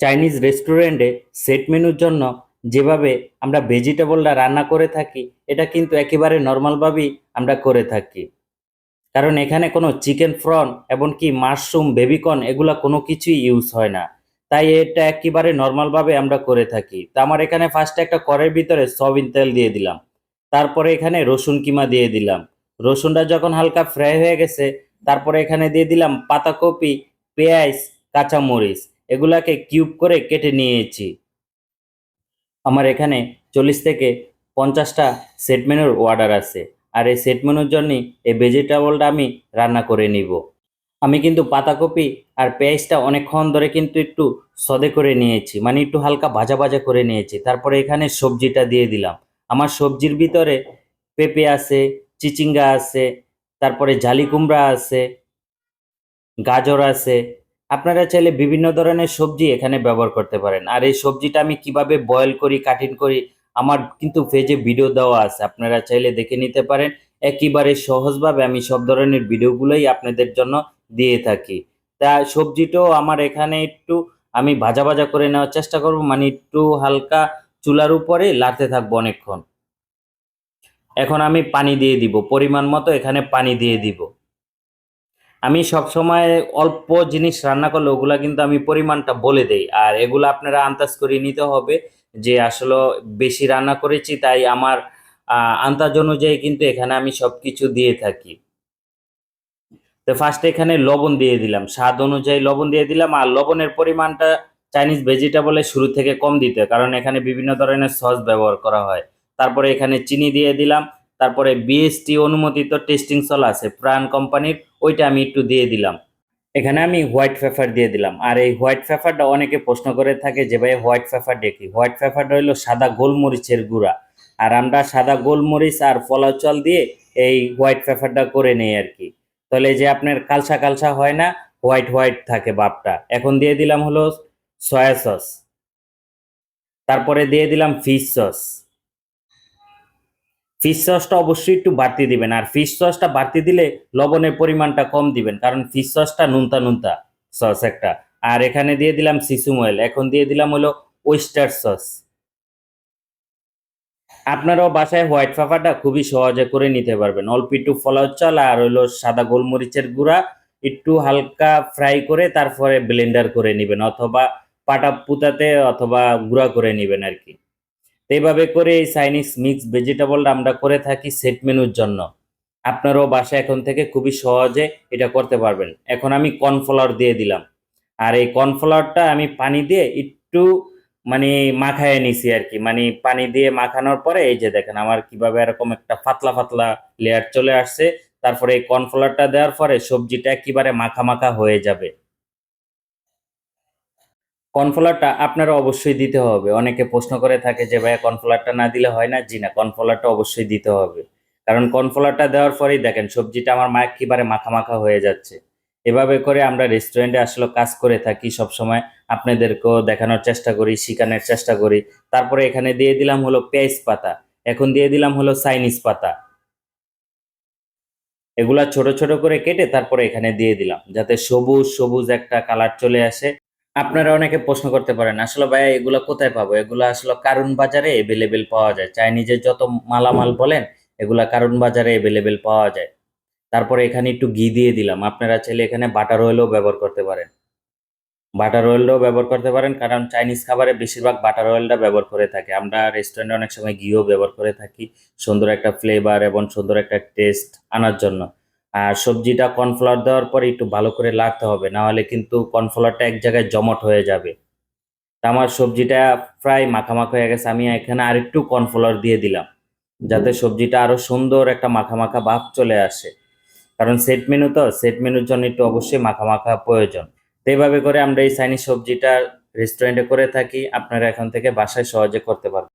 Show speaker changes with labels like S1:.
S1: Chinese রেস্টুরেন্টে set মেনুর জন্য যেভাবে আমরা ভেজিটেবলটা রান্না করে থাকি, এটা কিন্তু একেবারে নর্মালভাবেই আমরা করে থাকি। কারণ এখানে কোনো চিকেন ফ্রন এমনকি মাশরুম বেবিকর্ন এগুলা কোনো কিছুই ইউজ হয় না। তাই এটা একেবারে নর্মালভাবে আমরা করে থাকি। তা আমার এখানে ফার্স্টে একটা কড়ের ভিতরে সয়াবিন তেল দিয়ে দিলাম। তারপরে এখানে রসুন কিমা দিয়ে দিলাম। রসুনটা যখন হালকা ফ্রাই হয়ে গেছে, তারপরে এখানে দিয়ে দিলাম পাতাকপি, পেঁয়াজ, কাঁচামরিচ। এগুলাকে কিউব করে কেটে নিয়েছি। আমার এখানে চল্লিশ থেকে পঞ্চাশটা সেট মেনুর অর্ডার আছে। আর এই সেট জন্যই এই ভেজিটেবলটা আমি রান্না করে নিব। আমি কিন্তু পাতাকপি আর পেঁয়াজটা অনেকক্ষণ ধরে কিন্তু একটু সদে করে নিয়েছি। মানে একটু হালকা ভাজা ভাজা করে নিয়েছি। তারপরে এখানে সবজিটা দিয়ে দিলাম। আমার সবজির ভিতরে পেঁপে আছে, চিচিঙ্গা আছে, তারপরে জালি কুমড়া আছে, গাজর আছে আপনারা চাইলে বিভিন্ন ধরনের সবজি এখানে ব্যবহার করতে পারেন। আর এই সবজিটা আমি কীভাবে বয়েল করি কাটিং করি, আমার কিন্তু পেজে ভিডিও দেওয়া আছে। আপনারা চাইলে দেখে নিতে পারেন। একেবারে সহজভাবে আমি সব ধরনের ভিডিওগুলোই আপনাদের জন্য দিয়ে থাকি। তা সবজিটাও আমার এখানে একটু আমি ভাজা ভাজা করে নেওয়ার চেষ্টা করব। মানে একটু হালকা চুলার উপরে লাড়তে থাকব অনেকক্ষণ। এখন আমি পানি দিয়ে দিব। পরিমাণ মতো এখানে পানি দিয়ে দিব। আমি সবসময় অল্প জিনিস রান্না করলে ওগুলা কিন্তু আমি পরিমাণটা বলে দেই। আর এগুলো আপনারা আন্দাজ করে নিতে হবে যে আসলে বেশি রান্না করেছি তাই আমার আন্দাজ অনুযায়ী কিন্তু এখানে আমি সব কিছু দিয়ে থাকি। তো ফার্স্ট এখানে লবণ দিয়ে দিলাম। স্বাদ অনুযায়ী লবণ দিয়ে দিলাম আর লবণের পরিমাণটা চাইনিজ ভেজিটেবলে শুরু থেকে কম দিতে কারণ এখানে বিভিন্ন ধরনের সস ব্যবহার করা হয়। তারপরে এখানে চিনি দিয়ে দিলাম। তারপরে বিএসটি অনুমোদিত টেস্টিং সল আছে, প্রাণ কোম্পানির, ওইটা আমি একটু দিয়ে দিলাম। এখানে আমি হোয়াইট পেপার দিয়ে দিলাম। আর এই হোয়াইট পেপারটা অনেকে প্রশ্ন করে থাকে যে ভাই হোয়াইট পেপার দেখি হোয়াইট পেপারটা হলো সাদা গোলমরিচের গুঁড়া। আর আমরা সাদা গোলমরিচ আর ফলাচল দিয়ে এই হোয়াইট পেপারটা করে নেই আর কি। তাহলে যে আপনার কালসা কালসা হয় না হোয়াইট হোয়াইট থাকে বাপটা এখন দিয়ে দিলাম হলো সয়া সস তারপরে দিয়ে দিলাম ফিশ সস ফিশ সসটা অবশ্যই একটু বাড়তি দিবেন। আর ফিশ সসটা বাড়তি দিলে লবণের পরিমাণটা কম দিবেন, কারণ ফিশ সসটা নুনতা নুনতা সস একটা। আর এখানে দিয়ে দিলাম সিসুম অয়েল এখন দিয়ে দিলাম হলো ওয়েস্টার সস আপনারাও বাসায় হোয়াইট পেপারটা খুবই সহজে করে নিতে পারবেন। অল্প একটু ফলার চাল আর হইল সাদা গোলমরিচের গুঁড়া, একটু হালকা ফ্রাই করে তারপরে ব্লেন্ডার করে নেবেন, অথবা পাটা পুতাতে অথবা গুঁড়া করে নেবেন আর কি। এইভাবে করে এই চাইনিজ মিক্স ভেজিটেবলটা আমরা করে থাকি সেট মেনুর জন্য। আপনারাও বাসা এখন থেকে খুবই সহজে এটা করতে পারবেন। এখন আমি কর্নফ্লাওয়ার দিয়ে দিলাম। আর এই কর্নফ্লাওয়ারটা আমি পানি দিয়ে একটু মানে মাখায় নিছি আর কি। মানে পানি দিয়ে মাখানোর পরে এই যে দেখেন আমার কীভাবে এরকম একটা পাতলা পাতলা লেয়ার চলে আসছে। তারপরে এই কর্নফ্লাওয়ারটা দেওয়ার পরে সবজিটা একেবারে মাখা মাখা হয়ে যাবে। কর্নফ্লাওয়ারটা আপনারা অবশ্যই দিতে হবে। অনেকে প্রশ্ন করে থাকে যে, ভাইয়া, কর্নফ্লাওয়ারটা না দিলে হয় না? জি না, কর্নফ্লাওয়ারটা অবশ্যই দিতে হবে। কারণ কর্নফ্লাওয়ারটা দেওয়ার পরেই দেখেন, সবজিটা আমার মা একেবারে মাখা হয়ে যাচ্ছে। এভাবে করে আমরা রেস্টুরেন্টে আসলে কাজ করে থাকি সব সময় আপনাদেরকেও দেখানোর চেষ্টা করি, শিখানোর চেষ্টা করি। তারপরে এখানে দিয়ে দিলাম হলো পেঁয়াজ পাতা। এখন দিয়ে দিলাম হলো চাইনিজ পাতা। এগুলা ছোট ছোট করে কেটে তারপরে এখানে দিয়ে দিলাম। যাতে সবুজ সবুজ একটা কালার চলে আসে। আপনারা অনেকে প্রশ্ন করতে পারেন, আসলে ভাই এগুলা কোথায় পাবো? এগুলা আসলে কারণ বাজারে এভেলেবেল পাওয়া যায়। চাইনিজের যত মালামাল বলেন, এগুলা কারণ বাজারে এভেলেবেল পাওয়া যায়। তারপরে এখানে একটু ঘি দিয়ে দিলাম। আপনারা চাইলে এখানে বাটার অয়েলও ব্যবহার করতে পারেন। বাটার অয়েলটাও ব্যবহার করতে পারেন, কারণ চাইনিজ খাবারে বেশিরভাগ বাটার অয়েলটা ব্যবহার করে থাকে। আমরা রেস্টুরেন্টে অনেক সময় ঘিও ব্যবহার করে থাকি, সুন্দর একটা ফ্লেভার এবং সুন্দর একটা টেস্ট আনার জন্য। আর সবজিটা কর্নফ্লাওয়ার দেওয়ার পরে একটু ভালো করে লাগতে হবে না হলে কিন্তু কর্নফ্লাওয়ারটা এক জায়গায় জমট হয়ে যাবে। তা আমার সবজিটা প্রায় মাখামাখা হয়ে গেছে, আমি এখানে আরেকটু কর্নফ্লাওয়ার দিয়ে দিলাম, যাতে সবজিটা আরও সুন্দর একটা মাখা মাখা ভাব চলে আসে। কারণ সেট মেনু তো সেট মেনুর জন্য একটু অবশ্যই মাখা মাখা প্রয়োজন। তো এইভাবে করে আমরা এই চাইনিজ সবজিটা রেস্টুরেন্টে করে থাকি, আপনারা এখন থেকে বাসায় সহজে করতে পারবেন।